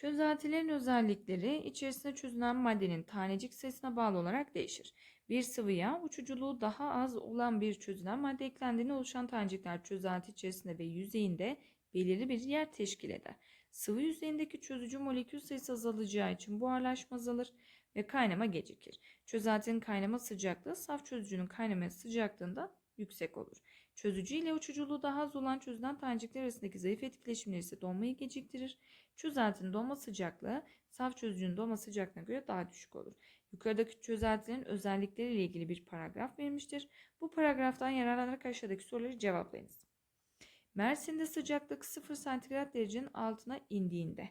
Çözeltilerin özellikleri içerisinde çözünen maddenin tanecik sayısına bağlı olarak değişir. Bir sıvıya uçuculuğu daha az olan bir çözünen madde eklendiğinde oluşan tanecikler çözelti içerisinde ve yüzeyinde belirli bir yer teşkil eder. Sıvı yüzeyindeki çözücü molekül sayısı azalacağı için buharlaşma azalır ve kaynama gecikir. Çözeltinin kaynama sıcaklığı saf çözücünün kaynama sıcaklığında yüksek olur. Çözücü ile uçuculuğu daha az olan çözünen tanecikler arasındaki zayıf etkileşimler ise donmayı geciktirir. Çözeltinin donma sıcaklığı saf çözücünün donma sıcaklığına göre daha düşük olur. Yukarıdaki çözeltilerin özellikleriyle ilgili bir paragraf verilmiştir. Bu paragraftan yararlanarak aşağıdaki soruları cevaplayınız. Mersin'de sıcaklık 0 santigrat derecenin altına indiğinde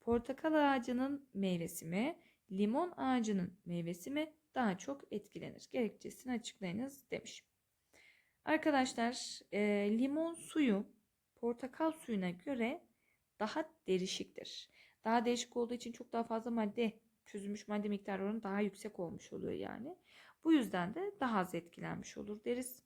portakal ağacının meyvesi mi, limon ağacının meyvesi mi daha çok etkilenir? Gerekçesini açıklayınız demiş. Arkadaşlar e, limon suyu portakal suyuna göre daha derişiktir. Daha değişik olduğu için çok daha fazla madde çözülmüş madde miktarı oranı daha yüksek olmuş oluyor yani. Bu yüzden de daha az etkilenmiş olur deriz.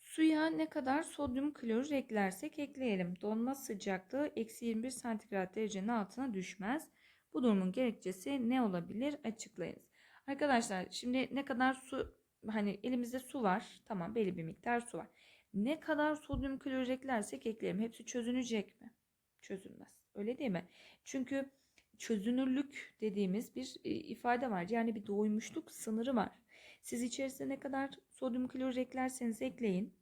Suya ne kadar sodyum klorür eklersek ekleyelim. Donma sıcaklığı eksi 21 santigrat derecenin altına düşmez. Bu durumun gerekçesi ne olabilir? Açıklayınız. Arkadaşlar şimdi ne kadar su hani elimizde su var. Tamam belli bir miktar su var. Ne kadar sodyum klorür eklersek ekleyelim. Hepsi çözünecek mi? Çözülmez. Öyle değil mi? Çünkü çözünürlük dediğimiz bir e, ifade var. Yani bir doymuşluk sınırı var. Siz içerisine ne kadar sodyum klorür eklerseniz ekleyin.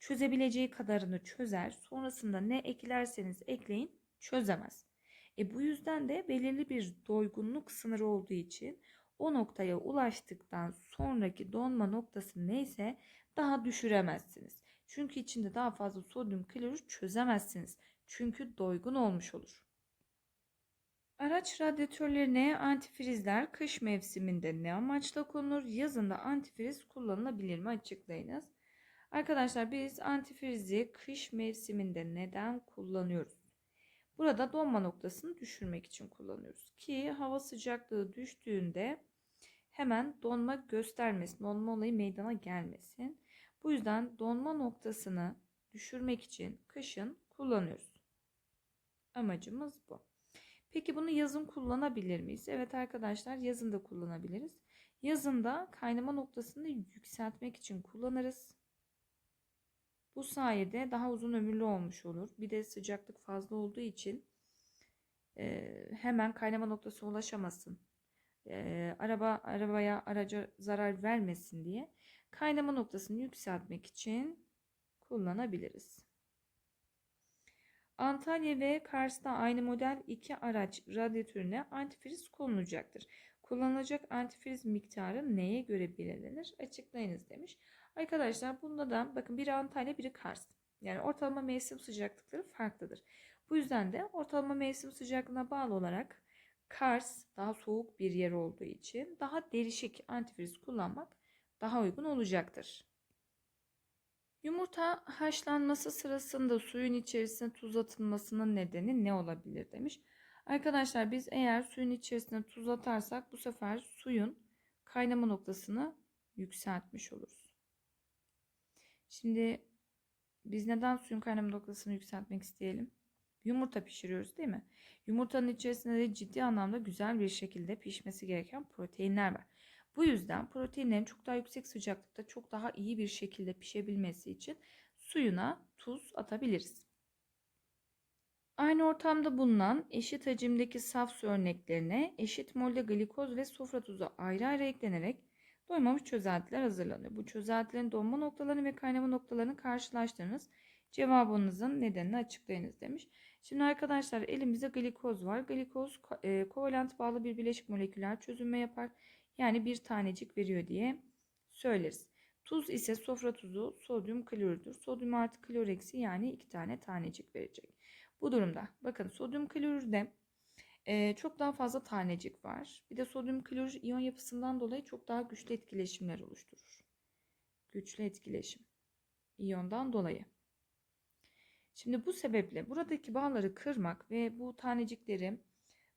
Çözebileceği kadarını çözer. Sonrasında ne eklerseniz ekleyin çözemez. E bu yüzden de belirli bir doygunluk sınırı olduğu için o noktaya ulaştıktan sonraki donma noktası neyse daha düşüremezsiniz. Çünkü içinde daha fazla sodyum klorür çözemezsiniz. Çünkü doygun olmuş olur. Araç radyatörlerine antifrizler kış mevsiminde ne amaçla konulur? Yazında antifriz kullanılabilir mi? Açıklayınız. Arkadaşlar biz antifrizi kış mevsiminde neden kullanıyoruz? Burada donma noktasını düşürmek için kullanıyoruz. Ki hava sıcaklığı düştüğünde hemen donma göstermesin, donma olayı meydana gelmesin. Bu yüzden donma noktasını düşürmek için kışın kullanıyoruz. Amacımız bu. Peki bunu yazın kullanabilir miyiz? Evet arkadaşlar yazın da kullanabiliriz. Yazında kaynama noktasını yükseltmek için kullanırız. Bu sayede daha uzun ömürlü olmuş olur. Bir de sıcaklık fazla olduğu için e, hemen kaynama noktası ulaşamasın. E, araba arabaya araca zarar vermesin diye kaynama noktasını yükseltmek için kullanabiliriz. Antalya ve Kars'ta aynı model iki araç radyatörüne antifriz konulacaktır. Kullanılacak antifriz miktarı neye göre belirlenir? Açıklayınız demiş. Arkadaşlar bunda da bakın biri Antalya biri Kars. Yani ortalama mevsim sıcaklıkları farklıdır. Bu yüzden de ortalama mevsim sıcaklığına bağlı olarak Kars daha soğuk bir yer olduğu için daha derişik antifriz kullanmak daha uygun olacaktır. Yumurta haşlanması sırasında suyun içerisine tuz atılmasının nedeni ne olabilir demiş. Arkadaşlar biz eğer suyun içerisine tuz atarsak bu sefer suyun kaynama noktasını yükseltmiş oluruz. Şimdi biz neden suyun kaynama noktasını yükseltmek isteyelim? Yumurta pişiriyoruz değil mi? Yumurtanın içerisinde de ciddi anlamda güzel bir şekilde pişmesi gereken proteinler var. Bu yüzden proteinlerin çok daha yüksek sıcaklıkta çok daha iyi bir şekilde pişebilmesi için suyuna tuz atabiliriz. Aynı ortamda bulunan eşit hacimdeki saf su örneklerine eşit molde glikoz ve sofra tuzu ayrı ayrı eklenerek doymamış çözeltiler hazırlanıyor. Bu çözeltilerin donma noktalarını ve kaynama noktalarını karşılaştırınız. Cevabınızın nedenini açıklayınız demiş. Şimdi arkadaşlar elimizde glikoz var. Glikoz e, kovalent bağlı bir bileşik moleküler çözünme yapar. Yani bir tanecik veriyor diye söyleriz. Tuz ise sofra tuzu sodyum klorürdür. Sodyum artı klor eksi yani iki tane tanecik verecek. Bu durumda bakın sodyum klorürde e, çok daha fazla tanecik var. Bir de sodyum klorür iyon yapısından dolayı çok daha güçlü etkileşimler oluşturur. Güçlü etkileşim iyondan dolayı. Şimdi bu sebeple buradaki bağları kırmak ve bu tanecikleri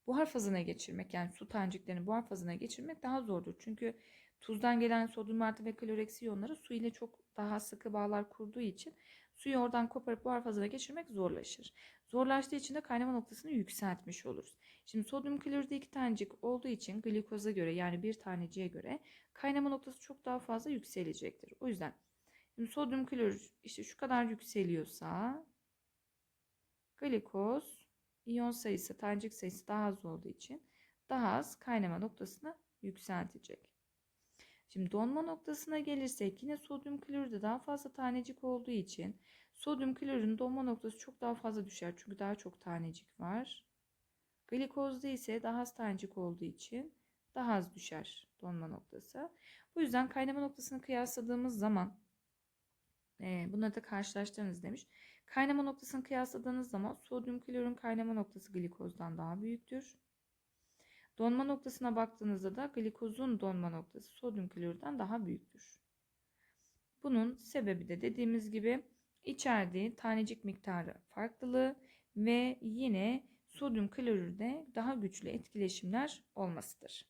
buhar fazına geçirmek yani su taneciklerini buhar fazına geçirmek daha zordur. Çünkü tuzdan gelen sodyum artı ve klor eksi iyonları su ile çok daha sıkı bağlar kurduğu için Suyu oradan koparıp buhar fazına geçirmek zorlaşır. Zorlaştığı için de kaynama noktasını yükseltmiş oluruz. Şimdi sodyum klorürde iki tanecik olduğu için glikoza göre yani bir taneciğe göre kaynama noktası çok daha fazla yükselecektir. O yüzden şimdi sodyum klorür işte şu kadar yükseliyorsa glikoz iyon sayısı, tanecik sayısı daha az olduğu için daha az kaynama noktasını yükseltecek. Şimdi donma noktasına gelirsek yine sodyum klorürde daha fazla tanecik olduğu için sodyum klorürün donma noktası çok daha fazla düşer. Çünkü daha çok tanecik var. Glikozda ise daha az tanecik olduğu için daha az düşer donma noktası. Bu yüzden kaynama noktasını kıyasladığımız zaman e, bunları da karşılaştırınız demiş. Kaynama noktasını kıyasladığınız zaman sodyum klorürün kaynama noktası glikozdan daha büyüktür. Donma noktasına baktığınızda da glikozun donma noktası sodyum klorürden daha büyüktür. Bunun sebebi de dediğimiz gibi içerdiği tanecik miktarı farklılığı ve yine sodyum klorürde daha güçlü etkileşimler olmasıdır.